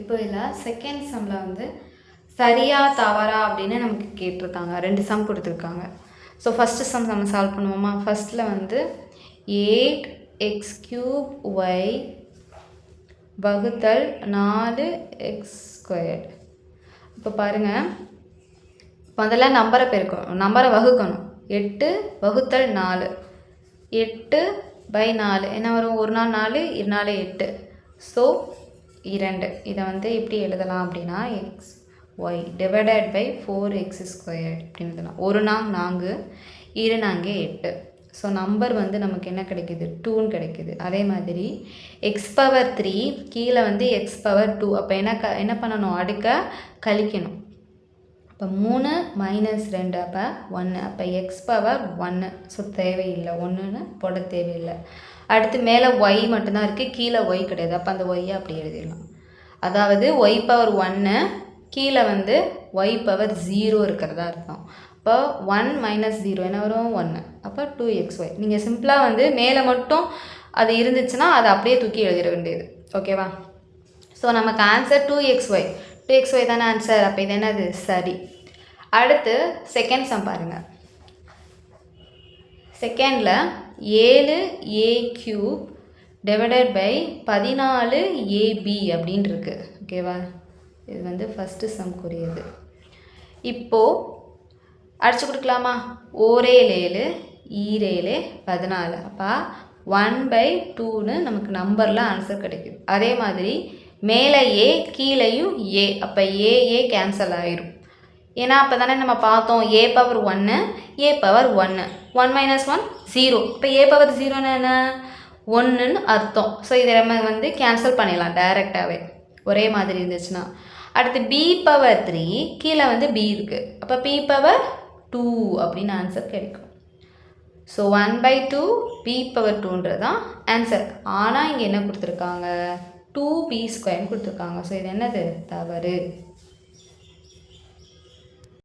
இப்போ இதில் செகண்ட் சம்மில் வந்து சரியா தவறா அப்படின்னு நமக்கு கேட்டிருக்காங்க. ரெண்டு சம் கொடுத்துருக்காங்க. ஸோ ஃபஸ்ட்டு சம் நம்ம சால்வ் பண்ணுவோமா? ஃபஸ்ட்டில் வந்து எயிட் எக்ஸ் க்யூப் ஒய் வகுத்தல் நாலு எக்ஸ் ஸ்கொயர் இப்போ பாருங்கள் முதல்ல நம்பரை பெருக்கணும். நம்பரை வகுக்கணும். எட்டு வகுத்தல் நாலு. எட்டு பை நாலு. என்ன வரும்? ஒரு நாள் நாலு இரு நாலு எட்டு. ஸோ இரண்டு. இதை வந்து எப்படி எழுதலாம் அப்படின்னா X Y divided by four X squared அப்படின்னு எழுதலாம். ஒரு நாங் நான்கு இரு நாங்கே எட்டு. ஸோ நம்பர் வந்து நமக்கு என்ன கிடைக்குது? டூன்னு கிடைக்குது. அதே மாதிரி எக்ஸ் பவர் த்ரீ கீழே வந்து எக்ஸ் பவர் டூ அப்போ என்ன க என்ன பண்ணணும்? அடுக்க கழிக்கணும். இப்போ மூணு மைனஸ் ரெண்டு அப்போ ஒன்று அப்போ எக்ஸ் பவர் ஒன்று ஸோ தேவையில்லை. ஒன்றுன்னு போட தேவையில்லை. அடுத்து மேலே ஒய் மட்டும்தான் இருக்குது கீழே ஒய் கிடையாது. அப்போ அந்த ஒய்யை அப்படி எழுதிடலாம். அதாவது ஒய் பவர் ஒன்று கீழே வந்து ஒய் பவர் ஜீரோ இருக்கிறதா அர்த்தம். இப்போ ஒன் மைனஸ் ஜீரோ என்ன வரும்? ஒன்று அப்போ டூ எக்ஸ் ஒய் நீங்கள் சிம்பிளாக வந்து மேலே மட்டும் அது இருந்துச்சுன்னா அதை அப்படியே தூக்கி எழுதிட வேண்டியது. ஓகேவா ஸோ நமக்கு answer two X Y two X Y தானே ஆன்சர் அப்போ இது என்னது? சரி. அடுத்து செகண்ட் சம் பாருங்கள் செகண்டில் ஏழு ஏ கியூப் டிவைடட் பை பதினாலு ஏபி அப்படின்னு இருக்கு ஓகேவா இது வந்து ஃபஸ்ட்டு சம்க்குரியது இப்போது அடிச்சு கொடுக்கலாமா? ஓரேல் ஏழு ஈரேழு பதினாலு. அப்போ ஒன் பை டூன்னு நமக்கு நம்பரில் ஆன்சர் கிடைக்குது. அதே மாதிரி மேலே ஏ கீழேயும் ஏ. அப்போ ஏ ஏ கேன்சல் ஆயிரும். ஏன்னா அப்போ தானே நம்ம பார்த்தோம் ஏ பவர் ஒன்று ஏ பவர் ஒன்று ஒன் மைனஸ் ஒன் ஜீரோ இப்போ ஏ பவர் ஜீரோன்னு என்ன? ஒன்றுன்னு அர்த்தம். ஸோ இதை நம்ம வந்து கேன்சல் பண்ணிடலாம் டைரெக்டாகவே ஒரே மாதிரி இருந்துச்சுன்னா. அடுத்து பி பவர் த்ரீ கீழே வந்து பி இருக்குது அப்போ பி பவர் டூ அப்படின்னு ஆன்சர் கிடைக்கும். So one by two B power டூன்றது தான் ஆன்சர் ஆனால் இங்கே என்ன கொடுத்துருக்காங்க? டூ பி ஸ்கொயர்னு கொடுத்துருக்காங்க. ஸோ இது என்னது? தவறு.